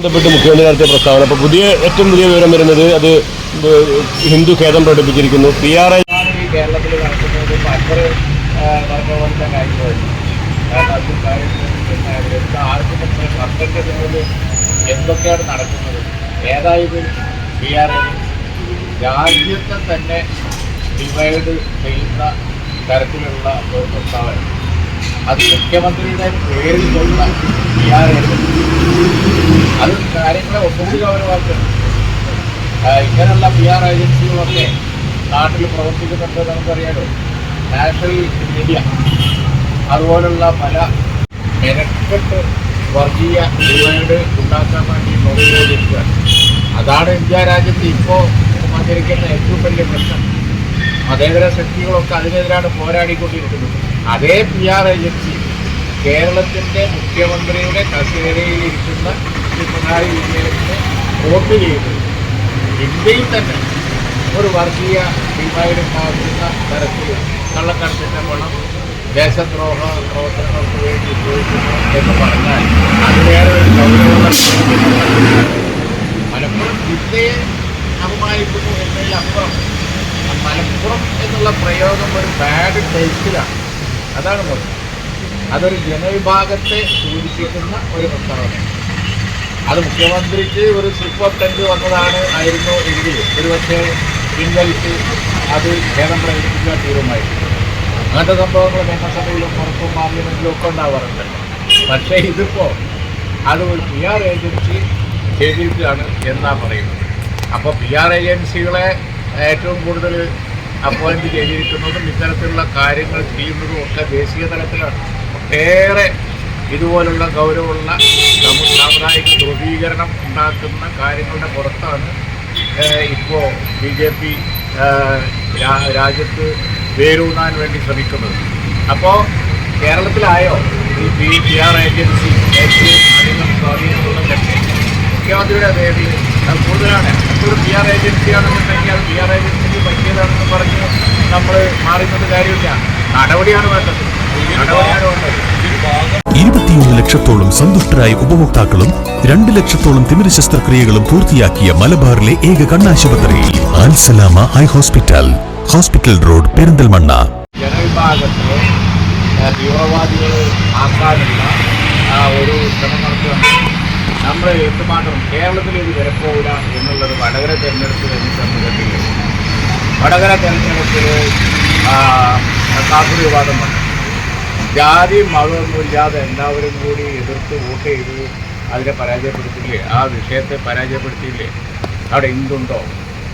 ബന്ധപ്പെട്ട് മുഖ്യമന്ത്രി നടത്തിയ പ്രസ്താവന. അപ്പോൾ പുതിയ ഏറ്റവും പുതിയ വിവരം വരുന്നത് അത് ഹിന്ദു ഖേദം പ്രകടിപ്പിച്ചിരിക്കുന്നു. പി ആർ ഐ കേരളത്തിൽ നടക്കുന്നത് എന്തൊക്കെയാണ് നടക്കുന്നത്? ഏതായാലും പി ആർ രാജ്യത്തെ തന്നെ ഡിവൈഡ് ചെയ്യുന്ന തരത്തിലുള്ള ഒരു പ്രസ്താവന. അത് മുഖ്യമന്ത്രിയുടെ പേരിലുള്ള പി ആർ അത് കാര്യങ്ങളെ ഒന്നുകൂടി ഇങ്ങനെയുള്ള പി ആർ ഏജൻസികളൊക്കെ നാട്ടിൽ പ്രവർത്തിക്കുന്നുണ്ട് നമുക്കറിയാലോ. നാഷണൽ മീഡിയ അതുപോലുള്ള പല മെനക്കെട്ട് വർഗീയ ഡിവൈഡ് ഉണ്ടാക്കാൻ വേണ്ടി നോക്കിക്കൊണ്ടിരിക്കുകയാണ് അതാണ് ഇന്ത്യ രാജ്യത്ത് ഇപ്പോൾ വന്നിരിക്കുന്ന ഏറ്റവും വലിയ പ്രശ്നം. മതേതര ശക്തികളൊക്കെ അതിനെതിരാണ് പോരാടിക്കൊണ്ടിരിക്കുന്നത്. അതേ പി ആർ ഏജൻസി കേരളത്തിന്റെ മുഖ്യമന്ത്രിയുടെ കസേരയിലിരിക്കുന്ന ശ്രീ പിണറായി വിജയനെ വോട്ട് ചെയ്ത് ഇന്ത്യയിൽ തന്നെ ഒരു വർഗീയ ഉണ്ടാക്കുന്ന തരത്തിൽ കള്ളക്കടത്തിന്റെ പണം ദേശദ്രോഹ പ്രവർത്തനങ്ങൾക്ക് വേണ്ടി ഉപയോഗിക്കുന്നു എന്ന് പറഞ്ഞാൽ അതിലേറെ ഒരു ഗൗരവമുള്ള മലപ്പുറം ജില്ലയെ അപമാനിക്കുന്നു എന്നതിലപ്പുറം മലപ്പുറം എന്നുള്ള പ്രയോഗം ഒരു ബാഡ് ടേസ്റ്റിലാണ് അതാണ് പ്രശ്നം. അതൊരു ജനവിഭാഗത്തെ സൂചിപ്പിക്കുന്ന ഒരു പ്രസ്താവന. അത് മുഖ്യമന്ത്രിക്ക് ഒരു സൂപ്പർ ടെൻഡ് വന്നതാണ് ആയിരുന്നു എങ്കിൽ. ഒരുപക്ഷെ പിൻവലിച്ച് അത് ഭേദം പ്രകടിപ്പിക്കാൻ തീരുമാനിക്കും അങ്ങനത്തെ സംഭവങ്ങൾ നിയമസഭയിലും പുറത്തും പാർലമെന്റിലും ഒക്കെ ഉണ്ടാവാറുണ്ട്. പക്ഷേ ഇതിപ്പോ അത് ഒരു പി ആർ ഏജൻസി ചെയ്തിരിക്കുകയാണ് എന്നാ പറയുന്നത്. അപ്പോൾ പി ആർ ഏജൻസികളെ ഏറ്റവും കൂടുതൽ അപ്പോയിന്റ് ചെയ്തിരിക്കുന്നതും ഇത്തരത്തിലുള്ള കാര്യങ്ങൾ ചെയ്യുന്നതും ഒക്കെ ദേശീയ തലത്തിലാണ്. ഒട്ടേറെ ഇതുപോലുള്ള ഗൗരവമുള്ള സമു- സാമുദായിക ധ്രുവീകരണം ഉണ്ടാക്കുന്ന കാര്യങ്ങളുടെ പുറത്താണ് ഇപ്പോൾ ബി ജെ പി രാജ്യത്ത് വേരൂന്നാൻ വേണ്ടി ശ്രമിക്കുന്നത്. അപ്പോൾ കേരളത്തിലായോ ഈ പി പി ആർ ഏജൻസി ഏറ്റവും അധികം സ്വാധീനമുള്ള മുഖ്യമന്ത്രിയുടെ പേരിൽ കൂടുതലാണ്. ഒരു പി ആർ ഏജൻസിയാണെന്നുണ്ടെങ്കിൽ അത് പി ആർ ഏജൻസിക്ക് പറ്റിയതാണെന്ന് പറഞ്ഞ് നമ്മൾ മാറുന്നത് കാര്യമില്ല. നടപടിയാണ് വേണ്ടത്. നടപടിയാണ് വേണ്ടത്. ഇരുപത്തിയൊന്ന് ലക്ഷത്തോളം സന്തുഷ്ടരായ ഉപഭോക്താക്കളും രണ്ട് ലക്ഷത്തോളം തിമിര ശസ്ത്രക്രിയകളും പൂർത്തിയാക്കിയ മലബാറിലെ ഏക കണ്ണാശുപത്രി ആൽസലാമ ഹൈ ഹോസ്പിറ്റൽ ഹോസ്പിറ്റൽ റോഡ് പെരിന്തൽമണ്ണ. ഒരു ശ്രമം നടത്തുകയാണ്. നമ്മൾ എന്തുമാത്രം കേരളത്തിൽ ഇത് വരപ്പോവില്ല എന്നുള്ളത് വടകര തെരഞ്ഞെടുപ്പ് കഴിഞ്ഞിട്ട് കണ്ടില്ല വടകര തെരഞ്ഞെടുപ്പിൽ കാസർഗോഡ് വിവാദം ജാതി മതമൊന്നുമില്ലാതെ എല്ലാവരും കൂടി എതിർത്ത് വോട്ട് ചെയ്ത് അതിനെ പരാജയപ്പെടുത്തില്ലേ? ആ വിഷയത്തെ പരാജയപ്പെടുത്തിയില്ലേ? അവിടെ ഹിന്ദുണ്ടോ?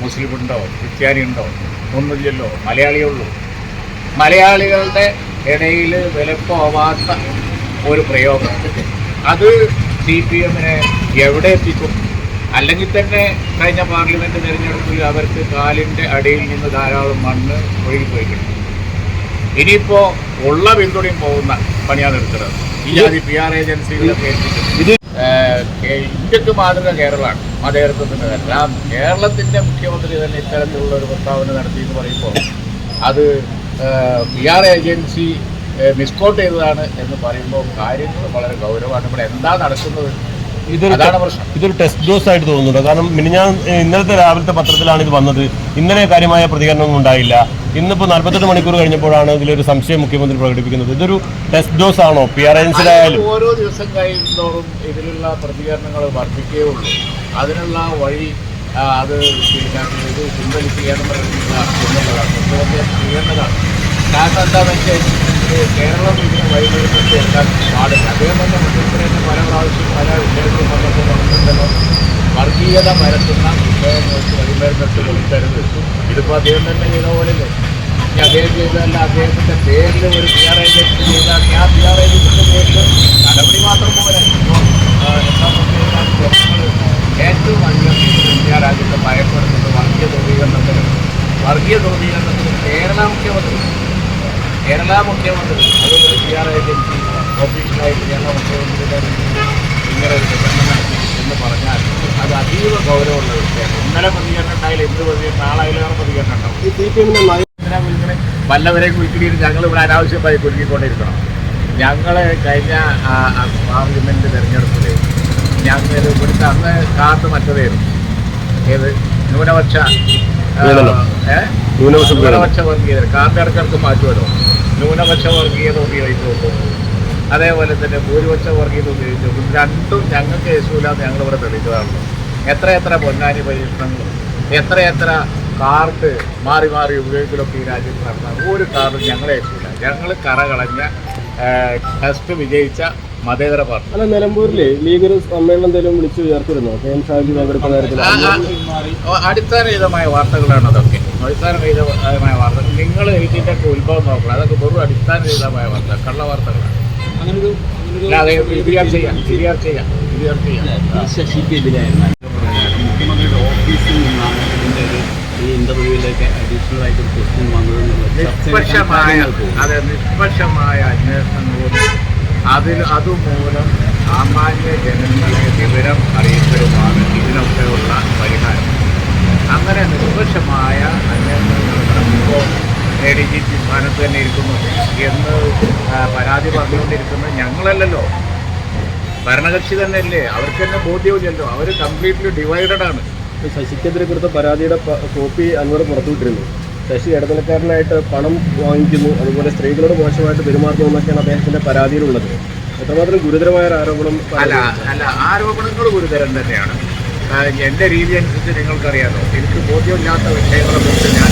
മുസ്ലിം ഉണ്ടോ ക്രിസ്ത്യാനി ഉണ്ടോ ഒന്നുമില്ലല്ലോ. മലയാളിയേ ഉള്ളൂ. മലയാളികളുടെ ഇടയിൽ വിലപ്പോവാത്ത ഒരു പ്രയോഗം. അത് സി പി എമ്മിനെ എവിടെ എത്തിക്കും? അല്ലെങ്കിൽ തന്നെ കഴിഞ്ഞ പാർലമെന്റ് തിരഞ്ഞെടുപ്പിൽ അവർക്ക് കാലിന്റെ അടിയിൽ നിന്ന് ധാരാളം മണ്ണ് ഒഴുകിപ്പോയിട്ടുണ്ട്. ഇനിയിപ്പോ ഉള്ള പിന്തുണയും പോകുന്ന പണിയാണ് എടുക്കുന്നത് ഈ ജാതി പി ആർ ഏജൻസികളൊക്കെ ഏൽപ്പിച്ചിട്ടുണ്ട്. ഇന്ത്യയ്ക്ക് മാതൃക കേരളമാണ് മതേതരത്വത്തിന്റെ കേരളത്തിന്റെ ആ കേരളത്തിന്റെ മുഖ്യമന്ത്രി തന്നെ ഇത്തരത്തിലുള്ള ഒരു പ്രസ്താവന നടത്തി എന്ന് പറയുമ്പോൾ അത് പി ആർ ഏജൻസി മിസ്കോട്ട് ചെയ്തതാണ് എന്ന് പറയുമ്പോൾ കാര്യങ്ങൾ വളരെ ഗൗരവമാണ്. ഇവിടെ എന്താ നടക്കുന്നത് ഇതൊരു ഇതൊരു ടെസ്റ്റ് ഡോസ് ആയിട്ട് തോന്നുന്നുണ്ട്. കാരണം മിനിഞ്ഞാൻ ഇന്നലത്തെ രാവിലത്തെ പത്രത്തിലാണ് ഇത് വന്നത്. ഇന്നലെ കാര്യമായ പ്രതികരണമൊന്നും ഉണ്ടായില്ല. ഇന്നിപ്പോൾ നാൽപ്പത്തെട്ട് മണിക്കൂർ കഴിഞ്ഞപ്പോഴാണ് ഇതിലൊരു സംശയം മുഖ്യമന്ത്രി പ്രകടിപ്പിക്കുന്നത്. ഇതൊരു ടെസ്റ്റ് ഡോസ് ആണോ പി ആർ എൻസിലായാലും ഓരോ ദിവസം കഴിയുന്നതോറും ഇതിലുള്ള പ്രതികരണങ്ങൾ വർദ്ധിക്കേ ഉള്ളൂ. അതിനുള്ള വഴി അത് ഇത് ചെയ്യേണ്ടതാണ്. കാരണം എന്താണെന്ന് വെച്ചാൽ കേരളം ഇതിന് വഴിമരുന്നിട്ട് എടുക്കാൻ പാടില്ല. അദ്ദേഹം തന്നെ മുഖ്യമന്ത്രി പല പ്രാവശ്യം പല വർഗീയത പരത്തുന്ന വിഷയങ്ങൾക്ക് വഴിമരുന്നിട്ട് കൊടുക്കരുത് ഇതിപ്പോൾ അദ്ദേഹം തന്നെ ചെയ്ത പോലെയല്ലേ ഇനി അദ്ദേഹം ചെയ്തതല്ല അദ്ദേഹത്തിന്റെ പേരിൽ ഒരു പി ആർ ഏജൻസി ചെയ്താൽ ആ പി ആർ ഏജൻസിന്റെ പേരിൽ നടപടി മാത്രം പോലെ ഇപ്പോൾ ഏറ്റവും അധികം ഇന്ത്യ രാജ്യത്തെ ഭയപ്പെടുന്നത് വർഗീയ ധ്രുവീകരണത്തിന് വർഗീയ ധ്രുവീകരണത്തിന് കേരള മുഖ്യമന്ത്രി. കേരള മുഖ്യമന്ത്രി. അത് പി ആർ ഏജൻസി ഒഫീഷ്യലായിട്ട് കേരള മുഖ്യമന്ത്രിയുടെ ഇങ്ങനെ ഒരു നടത്തി. എന്ന് പറഞ്ഞാൽ അത് അതീവ ഗൗരവമുള്ള വിഷയമാണ്. ഇന്നലെ പ്രതികരണം ഉണ്ടായാലും എന്ത് പ്രതികരണം നാളായാലും പ്രതികരണം ഉണ്ടാവും. ഈ സി പി വല്ലവരെയും കുലുക്കിയിട്ട് ഞങ്ങൾ ഇവിടെ അനാവശ്യമായി കുലുക്കിക്കൊണ്ടിരിക്കണം ഞങ്ങൾ കഴിഞ്ഞ പാർലമെന്റ് തെരഞ്ഞെടുപ്പിൽ ഞങ്ങൾ ഇവിടുത്തെ അന്ന് കാത്ത് മറ്റതായിരുന്നു ഏത്? ന്യൂനപക്ഷ ന്യൂനപക്ഷം. വർഗീയത. കാർഡ് ഇടക്കിടക്ക് മാറ്റുമല്ലോ ന്യൂനപക്ഷ വർഗീയത ഉപയോഗിച്ചു നോക്കും അതേപോലെ തന്നെ ഭൂരിപക്ഷ വർഗീയത ഉപയോഗിച്ചു രണ്ടും ഞങ്ങൾക്ക് യേശുവില്ലാന്ന് ഞങ്ങൾ ഇവിടെ തെളിയിച്ചതാണ്. എത്ര എത്ര പൊന്നാനി പരീക്ഷണങ്ങളും എത്ര എത്ര കാർഡ് മാറി മാറി ഉപയോഗിക്കലൊക്കെ ഈ രാജ്യത്ത് നടന്ന ഒരു കാർഡും ഞങ്ങളെ യേശുവില്ല ഞങ്ങൾ കറ കളഞ്ഞ ടെസ്റ്റ് വിജയിച്ച മതേതര പാർട്ടി. അല്ല നിലമ്പൂരിലെ ലീഗ് ഒരു സമ്മേളനം എന്തെങ്കിലും വിളിച്ചു ചേർത്തിരുന്നോ കെ എം ഷാജി അടിസ്ഥാനരഹിതമായ വാർത്തകളാണ് അതൊക്കെ. അടിസ്ഥാനരഹിതമായ വാർത്തകൾ നിങ്ങൾ എഴുതിയിട്ടൊക്കെ ഉത്ഭവം നോക്കണം. അതൊക്കെ വെറും അടിസ്ഥാനരഹിതമായ വാർത്ത കള്ള വാർത്തകളാണ്. മുഖ്യമന്ത്രിയുടെ ഓഫീസിൽ നിന്നാണ് ഇതിന്റെ ഒരു ഈ ഇന്റർവ്യൂവിലേക്ക് അഡീഷണൽ ആയിട്ട് ഒരു ക്വസ്റ്റ്യൻ വന്നതെന്നുള്ള നിഷ്പക്ഷമായ അതെ നിഷ്പക്ഷമായ അന്വേഷണങ്ങളും അതിൽ അതുമൂലം സാമാന്യ ജനങ്ങളെ വിവരം എ ഡി ജി പി സ്ഥാനത്ത് തന്നെ ഇരിക്കുന്നു. എന്ന് പരാതി പറഞ്ഞുകൊണ്ടിരിക്കുന്നത് ഞങ്ങളല്ലല്ലോ. ഭരണകക്ഷി തന്നെയല്ലേ. അവർക്ക് തന്നെ ബോധ്യമില്ലല്ലോ. അവർ കംപ്ലീറ്റ്ലി ഡിവൈഡഡ് ആണ്. ശശിക്കെതിരെ കൊടുത്ത പരാതിയുടെ കോപ്പി അൻവർ പുറത്തുവിട്ടിരുന്നു ശശി ഇടനിലക്കാരനായിട്ട് പണം വാങ്ങിക്കുന്നു. അതുപോലെ സ്ത്രീകളോട് മോശമായിട്ട് പെരുമാറുന്നു എന്നൊക്കെയാണ് അദ്ദേഹത്തിന്റെ പരാതിയിലുള്ളത്. എത്രമാത്രം ഗുരുതരമായ ആരോപണം അല്ല അല്ല ആരോപണങ്ങൾ ഗുരുതരം തന്നെയാണ്. എന്റെ എന്റെ രീതി അനുസരിച്ച് നിങ്ങൾക്കറിയാമോ എനിക്ക് ബോധ്യമില്ലാത്ത വിഷയങ്ങളെ കുറിച്ച് ഞാൻ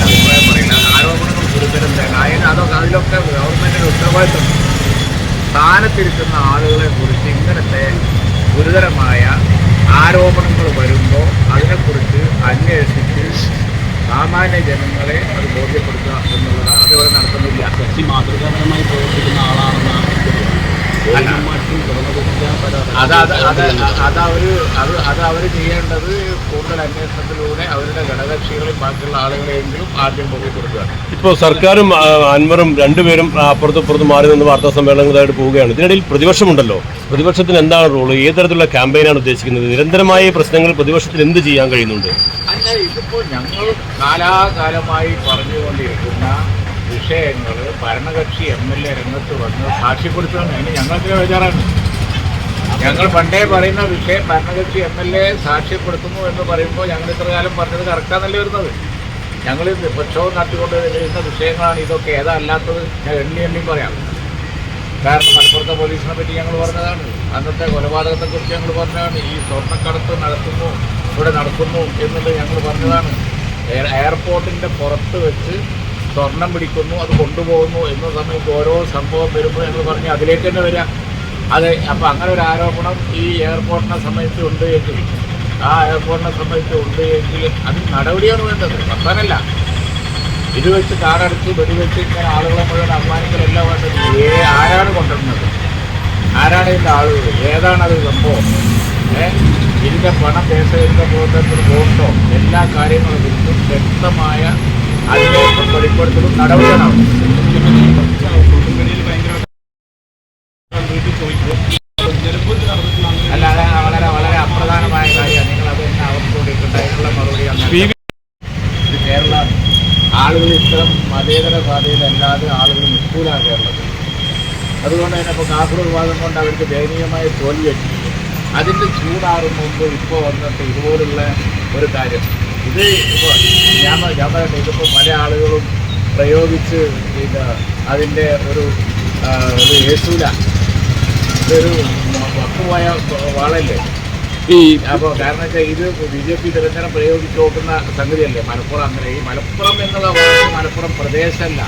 തന്നെ അതിന് അതൊക്കെ അതിലൊക്കെ ഗവൺമെന്റിന് ഉത്തരവാദിത്തം സ്ഥാനത്തിരിക്കുന്ന ആളുകളെ കുറിച്ച് ഇങ്ങനത്തെ ഗുരുതരമായ ആരോപണങ്ങൾ വരുമ്പോൾ അതിനെക്കുറിച്ച് അന്വേഷിച്ച് സാമാന്യ ജനങ്ങളെ അത് ബോധ്യപ്പെടുത്തുക എന്നുള്ളതാണ് അതിവിടെ നടത്തുന്നില്ല മാതൃകാപരമായി പ്രവർത്തിക്കുന്ന ആളാണെന്നാണ് അല്ല. മാറ്റും തുറന്നു പരാതി അത് അത് അത് അത് അവർ അത് അത് അവർ ചെയ്യേണ്ടത് കൂടുതൽ അന്വേഷണത്തിലൂടെ അവരുടെ ഘടകകക്ഷികളെയും ബാക്കിയുള്ള ആളുകളെയെങ്കിലും ആദ്യം ബോധ്യപ്പെടുത്തുക ഇപ്പോൾ സർക്കാരും അൻവറും രണ്ടുപേരും ആ, അപ്പുറത്തും ഇപ്പുറത്തും മാറി നിന്ന് വാർത്താ സമ്മേളനങ്ങളായിട്ട് പോവുകയാണ്. ഇതിനിടയിൽ പ്രതിപക്ഷമുണ്ടല്ലോ. പ്രതിപക്ഷത്തിന് എന്താണ് റോൾ? ഏത് തരത്തിലുള്ള ക്യാമ്പയിനാണ് ഉദ്ദേശിക്കുന്നത്? നിരന്തരമായ പ്രശ്നങ്ങൾ പ്രതിപക്ഷത്തിന് എന്ത് ചെയ്യാൻ കഴിയുന്നുണ്ട്? അല്ല ഇതിപ്പോൾ ഞങ്ങൾ കാലാകാലമായി പറഞ്ഞുകൊണ്ടിരിക്കുന്ന. വിഷയങ്ങൾ ഭരണകക്ഷി എം എൽ എ രംഗത്ത് വന്ന് സാക്ഷ്യപ്പെടുത്തണം അതിന് ഞങ്ങൾക്ക് വിചാറാണ് ഞങ്ങൾ പണ്ടേ പറയുന്ന വിഷയം ഭരണകക്ഷി എം എൽ എ സാക്ഷ്യപ്പെടുത്തുന്നു എന്ന് പറയുമ്പോൾ ഞങ്ങൾ ഇത്ര കാലം പറഞ്ഞത് കറക്റ്റാന്നല്ലേ വരുന്നത്? ഞങ്ങൾ പ്രക്ഷോഭം നടത്തിക്കൊണ്ട് വരുന്ന വിഷയങ്ങളാണ് ഇതൊക്കെ. ഏതാ അല്ലാത്തത് ഞാൻ എണ്ണി എണ്ണി പറയാം. കാരണം മലപ്പുറത്തെ പോലീസിനെ പറ്റി ഞങ്ങൾ പറഞ്ഞതാണ്. അന്നത്തെ കൊലപാതകത്തെക്കുറിച്ച് ഞങ്ങൾ പറഞ്ഞതാണ്. ഈ സ്വർണക്കടത്ത് നടത്തുന്നു ഇവിടെ നടക്കുന്നു എന്നുള്ളത് ഞങ്ങൾ പറഞ്ഞതാണ്. എയർ എയർപോർട്ടിന്റെ പുറത്ത് വെച്ച് സ്വർണം പിടിക്കുന്നു അത് കൊണ്ടുപോകുന്നു എന്ന സമയത്ത് ഓരോ സംഭവം വരുമ്പോൾ എന്ന് പറഞ്ഞ് അതിലേക്ക് തന്നെ വരിക അതെ അപ്പോൾ അങ്ങനെ ഒരു ആരോപണം ഈ എയർപോർട്ടിനെ സംബന്ധിച്ച് ഉണ്ട് എങ്കിൽ ആ എയർപോർട്ടിനെ സംബന്ധിച്ച് ഉണ്ട് എങ്കിൽ അത് നടപടിയാണ് വേണ്ടത്. വർത്താനല്ല ഇത് വെച്ച് കാടടിച്ച് വെടിവെച്ച് ഇങ്ങനെ ആളുകളെ മുഴുവൻ അപമാനിക്കലല്ല വേണ്ടത്. ഏ ആരാണ് കൊണ്ടുവരുന്നത് ആരാണ് ഇതിന്റെ ആളുകൾ ഏതാണ് അത് സംഭവം? ഏഹ് ഇതിന്റെ പണം ദേശവിരുദ്ധ പ്രവർത്തനത്തിന് പോകുന്നുണ്ടോ എല്ലാ കാര്യങ്ങളും വ്യക്തമായ അന്വേഷണം വെളിപ്പെടുത്തലും നടപടിയാണ് ആവശ്യം. അല്ല അത് വളരെ വളരെ അപ്രധാനമായ കാര്യമാണ് മറുപടി കേരള ആളുകൾ ഇത്തരം മതേതര പാതയിലല്ലാതെ ആളുകൾ നിൽക്കൂലാണ് കേരളത്തിൽ അതുകൊണ്ട് തന്നെ ഇപ്പോൾ കാസർഗോഡ് ഭാഗം കൊണ്ട് അവർക്ക് ദയനീയമായ തോൽവി പറ്റി അതിന്റെ ചൂടാറും മുമ്പ് ഇപ്പോൾ വന്നിട്ട് ഇതുപോലുള്ള ഒരു കാര്യം ഇത് ഇപ്പോൾ ഞാൻ ഞാൻ പറയട്ടെ ഇതിപ്പോൾ പല ആളുകളും പ്രയോഗിച്ച് പിന്നെ അതിന്റെ ഒരു ഒരു യേശൂല. ഇതൊരു വക്കുപോയ വാളല്ലേ? ഈ അപ്പോൾ കാരണം വെച്ചാൽ ഇത് ബി ജെ പി നിരന്തരം പ്രയോഗിച്ച് നോക്കുന്ന സംഗതിയല്ലേ? മലപ്പുറം അങ്ങനെ. ഈ മലപ്പുറം എന്നുള്ള വാക്ക് മലപ്പുറം പ്രദേശമല്ല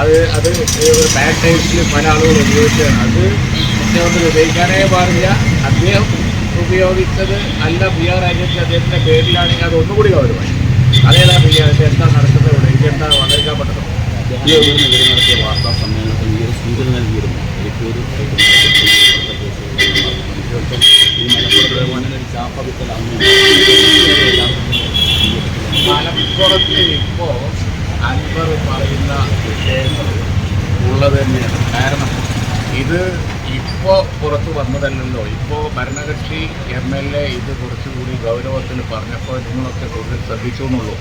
അത് അത് ഒരു ബാഡ് ടൈപ്സിൽ പല ആളുകൾ ഉപയോഗിച്ചതാണ്. അത് മുഖ്യമന്ത്രി ഉപയോഗിക്കാനേ പാടില്ല. അദ്ദേഹം ഉപയോഗിച്ചത് അല്ല ബി ആർ ഏജൻസി അദ്ദേഹത്തിന്റെ പേരിലാണെങ്കിൽ അത് ഒന്നുകൂടി ഗൗരവമായി. അതേതാ ബി ആർ എന്താ നടക്കുന്നത് ഇവിടെ? എനിക്ക് വളരെക്കാൻ പറ്റുന്നത് അദ്ദേഹത്തിനെതിരെ നടത്തിയ വാർത്താ സമ്മേളനത്തിൽ ഈ ഒരു സൂചന നൽകിയിരുന്നു. ഇരിക്കൂർ ഈ മലപ്പുറത്തെ ഇപ്പോൾ അൻവർ പറയുന്ന വിഷയങ്ങൾ ഉള്ളത് തന്നെയാണ്. കാരണം ഇത് ഇപ്പോൾ പുറത്ത് വന്നതല്ലല്ലോ. ഇപ്പോൾ ഭരണകക്ഷി എം എൽ എ ഇത് കുറച്ചുകൂടി ഗൗരവത്തിൽ പറഞ്ഞപ്പോൾ നിങ്ങളൊക്കെ കൂടുതൽ ശ്രദ്ധിച്ചു എന്നുള്ളൂ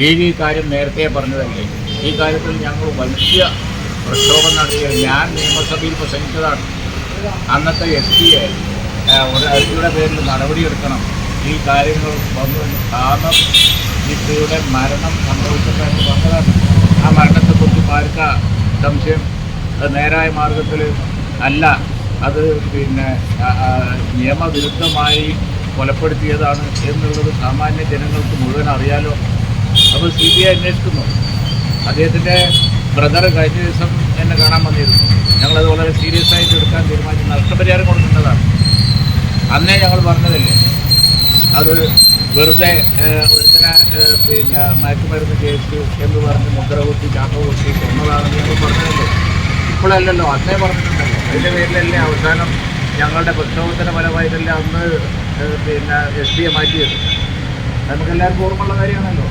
ലീഗ് ഈ കാര്യം നേരത്തെ പറഞ്ഞതല്ലേ? ഈ കാര്യത്തിൽ ഞങ്ങൾ വലിയ പ്രക്ഷോഭം നടത്തിയ ഞാൻ നിയമസഭയിൽ പ്രസംഗിച്ചതാണ്. അന്നത്തെ എസ് പിയെ ഒരു അടിയുടെ പേരിൽ നടപടിയെടുക്കണം ഈ കാര്യങ്ങൾ വന്നു കാരണം ജിത്തയുടെ മരണം സംഭവിച്ചതായിട്ട് വന്നതാണ് ആ മരണത്തെക്കുറിച്ച് പാർക്ക സംശയം? നേരായ മാർഗത്തിൽ അല്ല അത് പിന്നെ നിയമവിരുദ്ധമായി കൊലപ്പെടുത്തിയതാണ് എന്നുള്ളത് സാമാന്യ ജനങ്ങൾക്ക് മുഴുവൻ അറിയാലോ. അപ്പോൾ സി ബി ഐ അന്വേഷിക്കുന്നു. അദ്ദേഹത്തിന്റെ ബ്രദർ കഴിഞ്ഞ ദിവസം എന്നെ കാണാൻ വന്നിരുന്നു. ഞങ്ങളത് വളരെ സീരിയസ് ആയിട്ട് എടുക്കാൻ തീരുമാനിച്ചു. നഷ്ടപരിഹാരം കൊടുക്കേണ്ടതാണ് അന്നേ ഞങ്ങൾ പറഞ്ഞതല്ലേ അത് വെറുതെ ഒരുത്തനെ പിന്നെ മയക്കുമരുന്ന് കേസ് എന്ന് പറഞ്ഞ് മുദ്ര കുത്തി ചാക്ക കുത്തി കൊന്നതാണെന്ന് ഞങ്ങൾ പറഞ്ഞതല്ലേ. ഇപ്പോഴല്ലല്ലോ അന്നേ പറഞ്ഞിട്ടുണ്ടല്ലോ. അതിന്റെ പേരിലല്ലേ അവസാനം ഞങ്ങളുടെ പ്രക്ഷോഭത്തിന്റെ ഫലമായിട്ടല്ലേ അന്ന് പിന്നെ എസ് ഡിയെ മാറ്റിയത്. നമുക്കെല്ലാവർക്കും ഓർമ്മയുള്ള കാര്യമാണല്ലോ.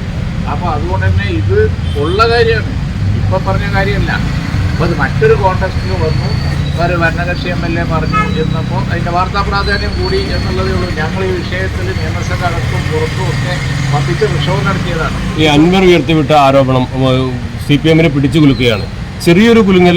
അപ്പോൾ അതുകൊണ്ട് തന്നെ ഇത് ഉള്ള കാര്യമാണ്. ഇപ്പം പറഞ്ഞ കാര്യമല്ല. അപ്പോൾ അത് മറ്റൊരു കോണ്ടക്സ്റ്റിൽ വന്നു. ഒരു ഭരണകക്ഷി എം എൽ എ പറഞ്ഞു എന്നപ്പോൾ അതിന്റെ വാർത്താ പ്രാധാന്യം കൂടി എന്നുള്ളതേ ഉള്ളൂ. ഞങ്ങൾ ഈ വിഷയത്തിൽ നിയമസഭ അടക്കം പുറത്തും ഒക്കെ പതിച്ച് പ്രക്ഷോഭം നടത്തിയതാണ്. ഈ അൻവർ ഉയർത്തിവിട്ട ആരോപണം സി പി എമ്മിനെ പിടിച്ചു കുലുക്കുകയാണ്. ചെറിയൊരു കുലുങ്ങൽ